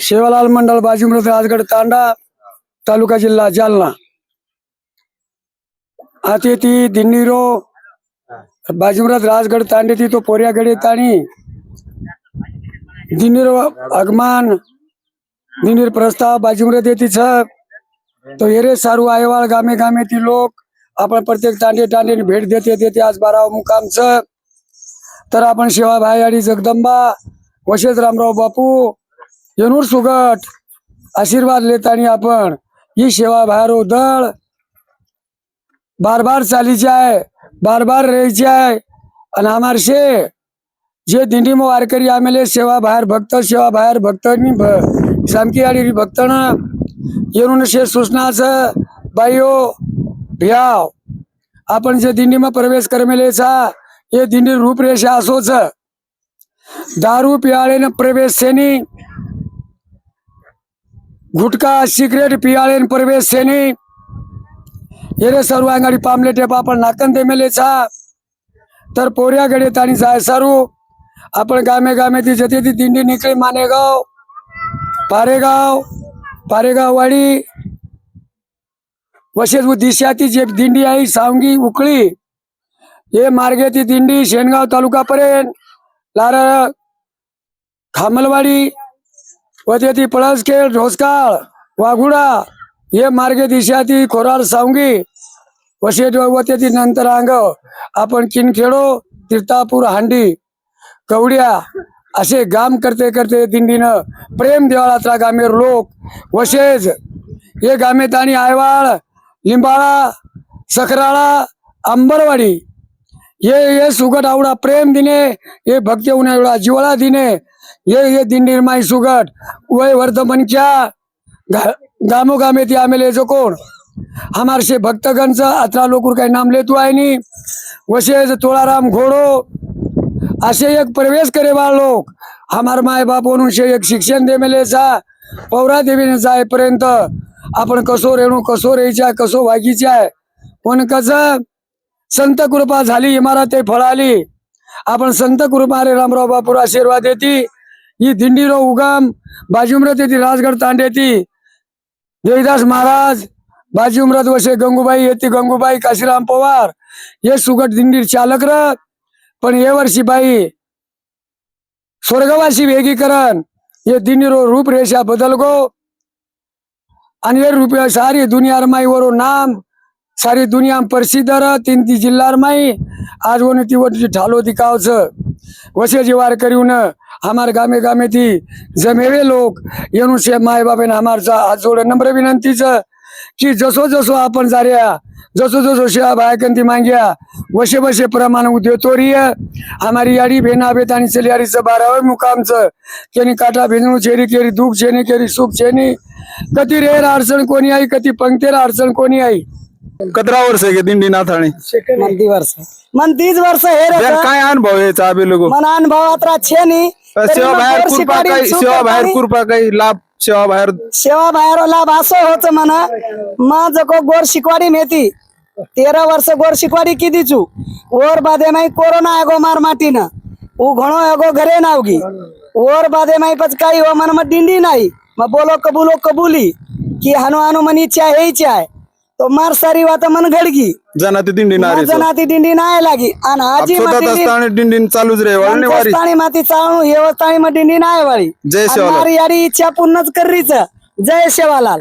शेवालाल मंडळ बाजीमृत राजगड तांडा तालुका जिल्हा जालना. आता ती दिन्नीरो बाजीमृत राजगड तांडे ती तो पोर्यागडे ताणी. दिन्नीरो आगमान दिनीर प्रस्ताव बाजीमृत येते छ तो येरे सारू आयवाळ गामे गामे ती लोक. आपण प्रत्येक तांडे तांडे भेट देते देते आज बारावा मुकामचं तर आपण शिवाभाई आणि जगदंबा वशेष रामराव बापू येनूर सुगट आशीर्वाद लेतानी आपण ही सेवा बाहेर दळ बार बार चालीची आहे बार बार राहायची आहे. आणि आमारशे जे दिंडी मग वारकरी आमेले सेवा बाहेर भक्त सेवा बाहेर भक्तांनी भ- सामकी आणि भक्तन. येऊन शे सूचनाचं बायो भ्याव. आपण जे दिंडीમાં प्रवेश करमेलेचा हे दिंडी रूपरेषा असोच. दारू पियाळेन प्रवेश सेनी गुटखा सिगरेट पियाळेन प्रवेश सेनी येरे सर्व अंगाडी पामलेटे आपण नाकन देमेलेचा तर पोऱ्याकडे आणि जाय सारू. आपण गामे गामे ती जते ती दिंडी निकळी मानेगाव पारेगाव पारेगाव वाडी. वशेज दिशाती जे दिंडी आहे सावंगी उकळी. हे मार्गे ती दिंडी शेणगाव तालुकापर्यंत. लार खामलवाडी व तेथी पळसखेळ ढोसकाळ वाघुडा हे मार्गे दिशा ती खोराड सावंगी वशेज व ते नंतर अंग आपण किनखेडो तीर्थापूर हांडी कवड्या असे गाम करते करते दिंडीनं प्रेम देवाळातला गामेर लोक वशेज हे गामे आणि आयवाळ लिंबाळा सकराळा अंबरवाडी ये ये सुगट आवडा प्रेम दिने ये भक्ती उन्हा जिवळा दिने. ये ये दिंडीर माई सुगट वय वर्धमनच्या गा, गामोगामे ती आमेले जो कोण? हमार शे भक्तगणच अतरा लोक काही नाम लेतो आहे नी. वशेज तोळाराम घोडो असे एक प्रवेश करे बा लोक. हमार माय बाप म्हणून शे एक शिक्षण देमेलेचा पौरा देवीने जायपर्यंत आपण कसो रेणू कसो रेचा कसो वागीचा आहे. पण कसं संत कृपा झाली इमारत फळाली आपण संत कृपा रे रामराव बापूर आशीर्वाद येती. ही दिंडीरो उगम बाजीमृत येते राजगड तांडेती देवीदास महाराज बाजीमृत वसे गंगूबाई येते गंगूबाई काशीराम पवार. हे सुगट दिंडी चालक र पण ये वर्षी बाई स्वर्गवासी वेगीकरण. ये दिंडीरो रूपरेषा बदल गो आणि हे रुपया सारी दुनिया माई वरो नाम. सारी दुनिया में प्रसिद्ध रह तीन ती जिल्हा माई आज वो ती वो ढालो दिखावच वसे जीवार न हमार गामे गामे ती जमेवे लोक येणू शे माय बाबे हमार जा हात जोड। नम्र विनंतीच की जसो जसो आपण जाऱ्या जसो जसो शिवा बायकंती मांग्या वसे वशे प्रमाण देतो रिय। हमारी याडी भेना बेत आणि चलियारीचं बारावं मुकामचं केनी काटा भेजणू छेरी केरी दुःख चेनी केरी सुख चेनी कधी रेर अडचण कोणी आई कधी पंक्तेर अडचण कोणी आई। कतरा वर्ष आहे दिंडी नाथाने मंदी वर्ष. मन तीस वर्ष हे काय अनुभव आहे चाबी लोक मन अनुभवात राक्षे सेवा बाहेर कृपा काही सेवा बाहेर कृपा काही लाभ सेवा बाहेर सेवा बाहेर लाभ असो होत म्हणा. माझ को गोर शिकवाडी मेती तेरा वर्ष गोर शिकवाडी किती चू? ओर बाधे माई कोरोना एगो मार माटीन. ऊ घणो एगो घरे नावगी. ओर बाधे माई पच काही हो मन मग दिंडी नाही. मग बोलो कबुलो कबुली. की हनु हनुमनी च्या चाय हे चाय तो मार सारी वात मन घडगी. जना ते दिंडी नारी जनाती दिंडी नाही लागी. आणि आजी माती दिंडी चालूच रे वळणे वारी. ताणी माती चाळू हे ताणी मग दिंडी नाही वाळी. जय शिवालाल. आणि यारी इच्छा पूर्णच करीच. जय शिवालाल.